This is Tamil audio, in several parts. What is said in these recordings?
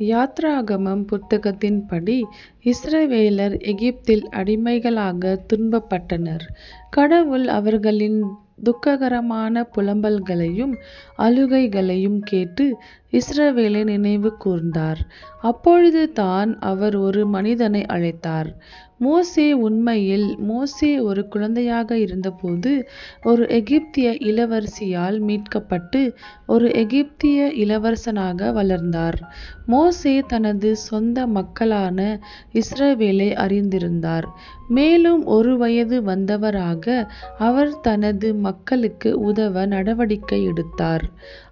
யாத்ராகமம் புத்தகத்தின்படி இஸ்ரவேலர் எகிப்தில் அடிமைகளாக துன்பப்பட்டனர். கடவுள் அவர்களின் துக்ககரமான புலம்பல்களையும் அழுகைகளையும் கேட்டு இஸ்ரவேலை நினைவு கூர்ந்தார். அப்பொழுது தான் அவர் ஒரு மனிதனை அழைத்தார். மோசே உண்மையில் மோசே ஒரு குழந்தையாக இருந்தபோது ஒரு எகிப்திய இளவரசியால் மீட்கப்பட்டு ஒரு எகிப்திய இளவரசனாக வளர்ந்தார். மோசே தனது சொந்த மக்களான இஸ்ரவேலை அறிந்திருந்தார். மேலும் ஒரு வயது வந்தவராக அவர் தனது மக்களுக்கு உதவ நடவடிக்கை எடுத்தார்.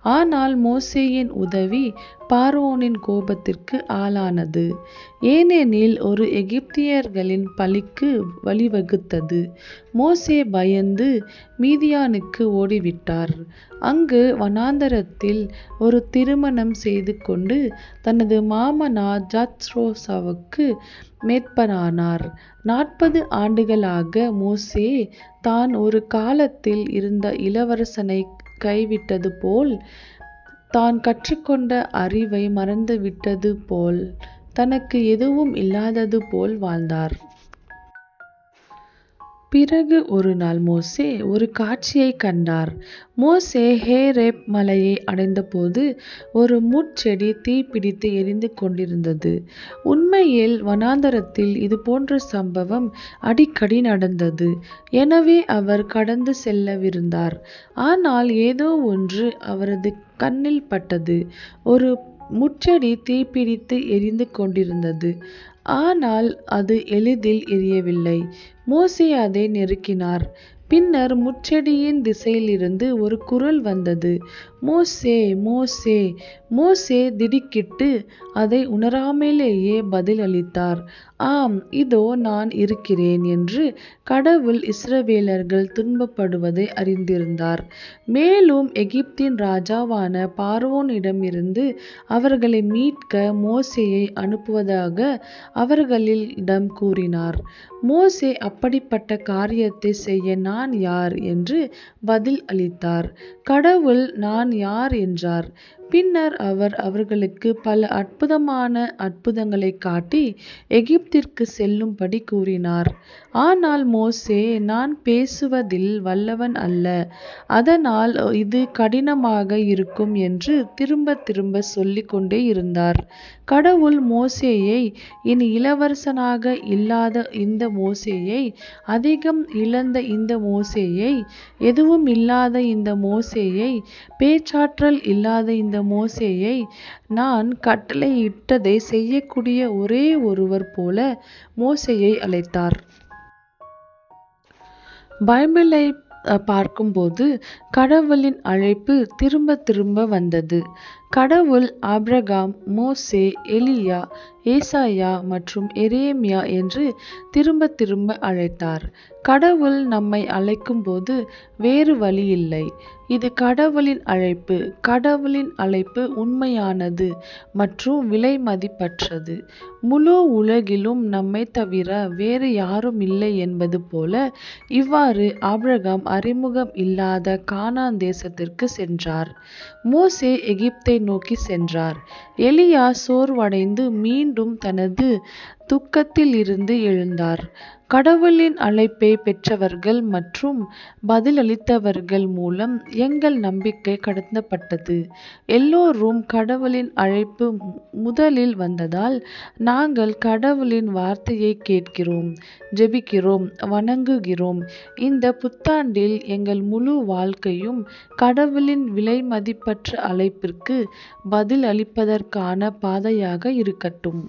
ஆனால் மோசேயின் உதவி பார்வோனின் கோபத்திற்கு ஆளானது. ஏனெனில் ஒரு எகிப்தியர்களின் பழிக்கு வழிவகுத்தது. மோசே பயந்து மீதியானுக்கு ஓடிவிட்டார். அங்கு வனாந்தரத்தில் ஒரு திருமணம் செய்து கொண்டு தனது மாமனார் ஜாத்ரோசாவுக்கு மேற்பரானார் நாற்பது ஆண்டுகளாக மோசே தான் ஒரு காலத்தில் இருந்த இளவரசனை கைவிட்டது போல் தான் கற்றுக்கொண்ட அறிவை மறந்துவிட்டது போல் தனக்கு எதுவும் இல்லாதது போல் வாழ்ந்தார். பிறகு ஒரு நாள் மோசே ஒரு காட்சியைக் கண்டார். மோசே ஹேரேப் மலையை அடைந்தபோது ஒரு முட்செடி தீப்பிடித்து எரிந்து கொண்டிருந்தது. உண்மையில் வனாந்தரத்தில் இது போன்ற சம்பவம் அடிக்கடி நடந்தது. எனவே அவர் கடந்து செல்லவிருந்தார். ஆனால் ஏதோ ஒன்று அவரது கண்ணில் பட்டது. ஒரு முட்செடி தீப்பிடித்து எரிந்து கொண்டிருந்தது. ஆனால் அது எளிதில் எரியவில்லை. மோசே அதை நெருக்கினார். பின்னர் முட்செடியின் திசையிலிருந்து ஒரு குரல் வந்தது மோசே மோசே. மோசே திடுக்கிட்டு அதை உணராமலேயே பதில் அளித்தார் ஆம் இதோ நான் இருக்கிறேன் என்று கடவுள் இஸ்ரவேலர்கள் துன்பப்படுவதை அறிந்திருந்தார். மேலும் எகிப்தின் ராஜாவான பார்வோனிடமிருந்து அவர்களை மீட்க மோசேயை அனுப்புவதாக அவர்களிடம் கூறினார். மோசே அப்படிப்பட்ட காரியத்தை செய்ய நான் யார்? என்று பதில் அளித்தார். கடவுள் நான் யார் என்றார். பின்னர் அவர் அவர்களுக்கு பல அற்புதமான அற்புதங்களைக் காட்டி எகிப்திற்குச் செல்லும்படி கூறினார். ஆனால் மோசே நான் பேசுவதில் வல்லவன் அல்ல. அதனால் இது கடினமாக இருக்கும் என்று திரும்பத் திரும்ப சொல்லிக்கொண்டே இருந்தார். கடவுள் மோசேயை இனி இளவரசனாக இல்லாத இந்த மோசேயை அதிகம் இழந்த இந்த மோசேயை எதுவுமில்லாத இந்த மோசேயை பேச்சாற்றல் இல்லாத இந்த மோசேயை நான் கட்டளையிட்டதை செய்யக்கூடிய ஒரே ஒருவர் போல மோசேயை அழைத்தார். பைபிளை பார்க்கும்போது கடவுளின் அழைப்பு திரும்ப திரும்ப வந்தது. கடவுள் ஆபிரகாம் மோசே எலியா ஏசாயா மற்றும் எரேமியா என்று திரும்ப திரும்ப அழைத்தார். கடவுள் நம்மை அழைக்கும்போது வேறு வழியில்லை. இது கடவுளின் அழைப்பு. கடவுளின் அழைப்பு உண்மையானது மற்றும் விலைமதிப்பற்றது. முழு உலகிலும் நம்மை தவிர வேறு யாரும் இல்லை என்பது போல இவ்வாறு ஆபிரகாம் அறிமுகம் இல்லாத கானான் தேசத்திற்கு சென்றார். மோசே எகிப்தை நோக்கி சென்றார். எலியா சோர்வடைந்து மீண்டும் தனது துக்கத்திலிருந்து எழுந்தார். கடவுளின் அழைப்பைப் பெற்றவர்கள் மற்றும் பதிலளித்தவர்கள் மூலம் எங்கள் நம்பிக்கை கடத்தப்பட்டது. எல்லோரும் கடவுளின் அழைப்பு முதலில் வந்ததால் நாங்கள் கடவுளின் வார்த்தையைக் கேட்கிறோம் ஜெபிக்கிறோம் வணங்குகிறோம். இந்த புத்தாண்டில் எங்கள் முழு வாழ்க்கையும் கடவுளின் விலைமதிப்பற்ற அழைப்பிற்கு பதிலளிப்பதற்கான பாதையாக இருக்கட்டும்.